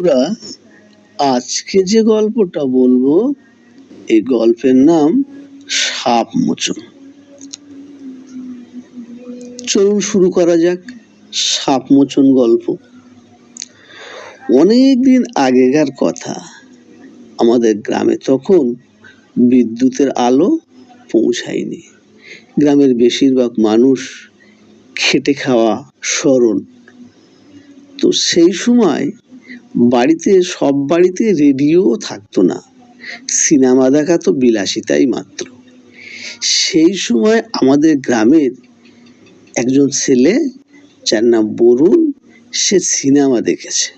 আমরা আজকে যে গল্পটা বলব এই গল্পের নাম সাপ মোচন। চলুন শুরু করা যাক সাপ মোচন গল্প। অনেক দিন আগেকার কথা, আমাদের গ্রামে তখন বিদ্যুতের আলো পৌঁছায়নি। গ্রামের বেশিরভাগ মানুষ খেটে খাওয়া সরল তো সেই সময় বাড়িতে, সব বাড়িতে রেডিও থাকতো না। সিনেমা দেখা তো বিলাসিতাই মাত্র। সেই সময় আমাদের গ্রামের একজন ছেলে, যার নাম বরুণ, সে সিনেমা দেখেছে।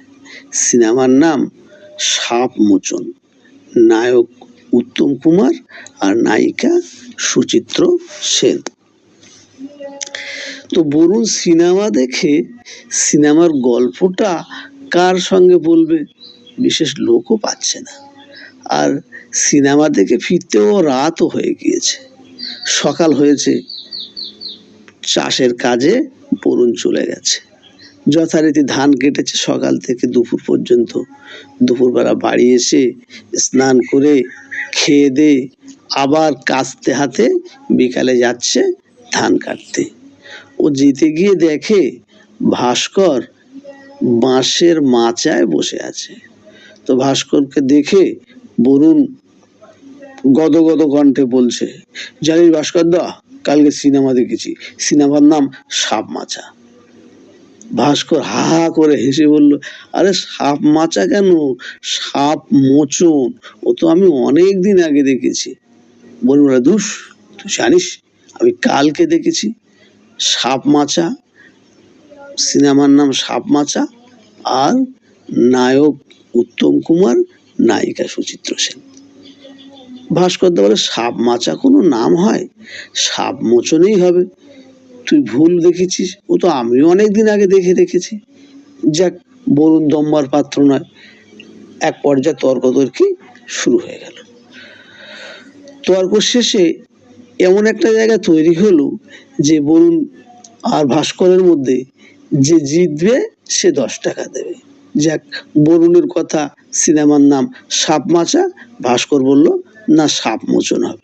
সিনেমার নাম সাপ মোচন নায়ক উত্তম কুমার আর নায়িকা সুচিত্র সেন। তো বরুণ সিনেমা দেখে, সিনেমার গল্পটা কার সঙ্গে বলবে? বিশেষ লোকও পাচ্ছে না। আর সিনেমা দেখে ফিরতেও রাতও হয়ে গিয়েছে। সকাল হয়েছে। চাষের কাজে বরুণ চলে গেছে। যথারীতি ধান কেটেছে সকাল থেকে দুপুর পর্যন্ত। দুপুরবেলা বাড়ি এসে স্নান করে, খেয়ে দে আবার কাস্তে হাতে বিকালে যাচ্ছে ধান কাটতে। ও যেতে গিয়ে দেখে ভাস্কর বাঁশের মাচায় বসে আছে। তো ভাস্করকে দেখে বরুণ গদগদ কণ্ঠে বলছে, জানিস ভাস্কর দা, কালকে সিনেমা দেখেছি। সিনেমার নাম সাপ মাচা। ভাস্কর হা হা করে হেসে বলল, আরে সাপ মাচা কেন? সাপ মোচন, ও তো আমি অনেক দিন আগে দেখেছি। বলুন দুষ তুই জানিস, আমি কালকে দেখেছি। সাপ মাচা সিনেমার নাম সাপ মাচা আর নায়ক উত্তম কুমার, নায়িকা সুচিত্র সেন। ভাস্কর বলে সাপ মাচা কোনো নাম হয়? সাপ মোচনেই হবে। তুই ভুল দেখেছিস? ও তো আমিও অনেক দিন আগে দেখে রেখেছি যাক, বরুণ দম্বার পাত্র নয়। এক পর্যায়ে তর্কতর্কি শুরু হয়ে গেল। তর্ক শেষে এমন একটা জায়গা তৈরি হলো যে বরুণ আর ভাস্করের মধ্যে যে জিতবে, সে দশ টাকা দেবে। যাক, বরুণের কথা সিনেমার নাম সাপ মাচা, ভাস্কর বলল, না, সাপ মোচন হবে।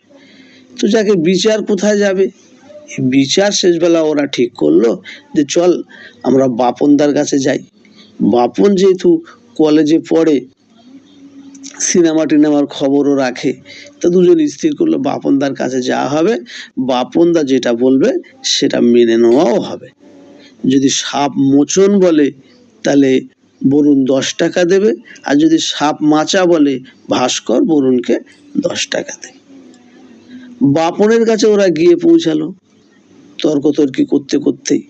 তো যাকে বিচার কোথায় যাবে? বিচার শেষবেলা ওরা ঠিক করল যে, চল, আমরা বাপনদার কাছে যাই। বাপন যেহেতু কলেজে পড়ে, সিনেমা টিনেমার খবরও রাখে, তো দুজন স্থির করল, বাপনদার কাছে যাওয়া হবে। বাপনদা যেটা বলবে, সেটা মেনে নেওয়াও হবে। যদি সাপ মোচন বলে, তাহলে বরুণ দশ টাকা দেবে। আর যদি সাপ মাচা বলে, ভাস্কর বরুণকে দশ টাকা দেবে। বাপনের কাছে ওরা গিয়ে পৌঁছালো। তর্কতর্কি করতে করতেই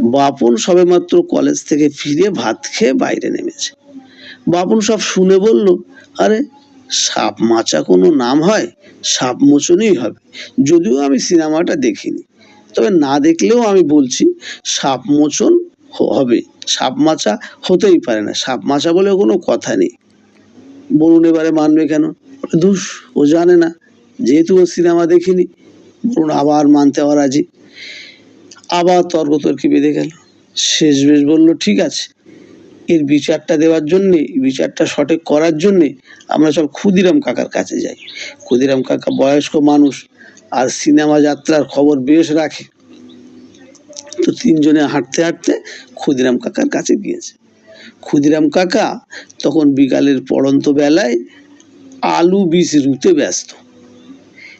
বাপন সবেমাত্র কলেজ থেকে ফিরে ভাত খেয়ে বাইরে নেমেছে। বাপন সব শুনে বলল, আরে, সাপ মাচা কোনো নাম হয়? সাপ মোচনই হবে। যদিও আমি সিনেমাটা দেখিনি। তবে না দেখলেও আমি বলছি, সাপ মোচন হবে। সাপ মাচা হতেই পারে না। সাপ মাচা বলে কোনো কথা নেই। বলুন এবারে মানবে কেন? দুষ, ও জানে না। যেহেতু ও সিনেমা দেখিনি বলুন আবার মানতে হওয়া রাজি। আবার তর্কতর্কি বেঁধে গেল। শেষ বেশ বলল, ঠিক আছে। এর বিচারটা দেওয়ার জন্যে, বিচারটা সঠিক করার জন্যে আমরা সব ক্ষুদিরাম কাকার কাছে যাই। ক্ষুদিরাম কাকা বয়স্ক মানুষ আর সিনেমা যাত্রার খবর বেশ রাখে। তো তিনজনে হাঁটতে হাঁটতে ক্ষুদিরাম কাকার কাছে গিয়েছে। ক্ষুদিরাম কাকা তখন বিকালের পড়ন্ত বেলায় আলু বীজ রুতে ব্যস্ত।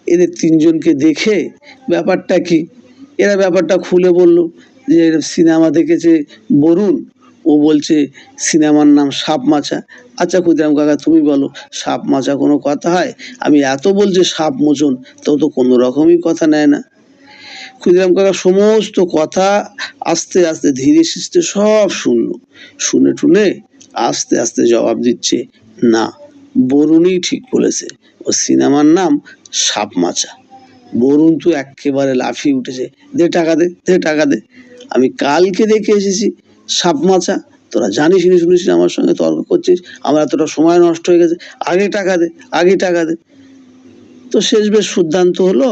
এদের তিনজনকে দেখে ব্যাপারটা কি? এরা ব্যাপারটা খুলে বলল যে, সিনেমা দেখেছে বরুণ। ও বলছে, সিনেমার নাম সাপ মাচা আচ্ছা ক্ষুদিরাম কাকা, তুমি বলো, সাপ মাচা কোনো কথা হয়? আমি এত বলছি সাপ মোচন তো তো কোনো রকমই কথা নেয় না। ক্ষুদিরাম কাকা, সমস্ত কথা আস্তে আস্তে ধীরে সুস্থে সব শুনল। শুনে টুনে আস্তে আস্তে জবাব দিচ্ছে, না, বরুণই ঠিক বলেছে। ও সিনেমার নাম সাপ মাচা বরুণ তো একেবারে লাফিয়ে উঠেছে, দে টাকা দে দে টাকা দে। আমি কালকে দেখে এসেছি সাপ মাচা তোরা জানিস নি শুনিস আমার সঙ্গে তর্ক করছিস। আমার এতটা সময় নষ্ট হয়ে গেছে। আগে টাকা দে, আগে টাকা দে। তো শেষ বেশ সিদ্ধান্ত হলো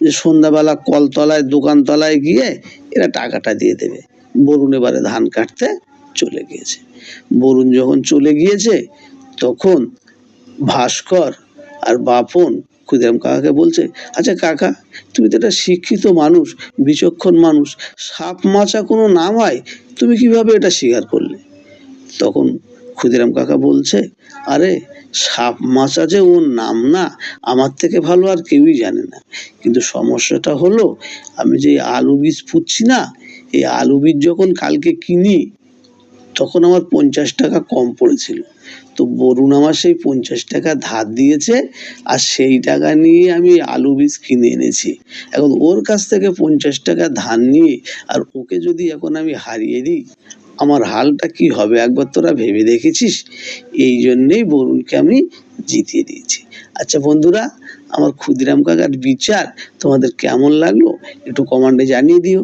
যে সন্ধ্যাবেলা কলতলায়, দোকানতলায় গিয়ে এরা টাকাটা দিয়ে দেবে। বরুণ এবারে ধান কাটতে চলে গিয়েছে। বরুণ যখন চলে গিয়েছে, তখন ভাস্কর আর বাপন ক্ষুদিরাম কাকাকে বলছে আচ্ছা কাকা, তুমি তো একটা শিক্ষিত মানুষ, বিচক্ষণ মানুষ। সাপ মাছা কোনো নাম হয়, তুমি কীভাবে এটা স্বীকার করলে? তখন ক্ষুদিরাম কাকা বলছে, আরে, সাপ মাছা যে ওর নাম না, আমার থেকে ভালো আর কেউই জানে না। কিন্তু সমস্যাটা হলো, আমি যে আলু বীজ পুঁতছি না, এই আলু বীজ যখন কালকে কিনি, তখন আমার পঞ্চাশ টাকা কম পড়েছিল। তো বরুণ আমার সেই পঞ্চাশ টাকা ধার দিয়েছে, আর সেই টাকা নিয়ে আমি আলু বীজ কিনে এনেছি। এখন ওর কাছ থেকে পঞ্চাশ টাকা ধার নিয়ে, আর ওকে যদি এখন আমি হারিয়ে দিই আমার হালটা কি হবে একবার তোরা ভেবে দেখেছিস? এই জন্যেই বরুণকে আমি জিতিয়ে দিয়েছি। আচ্ছা বন্ধুরা, আমার ক্ষুদিরাম কাকার বিচার তোমাদের কেমন লাগল? একটু কমান্ডে জানিয়ে দিও।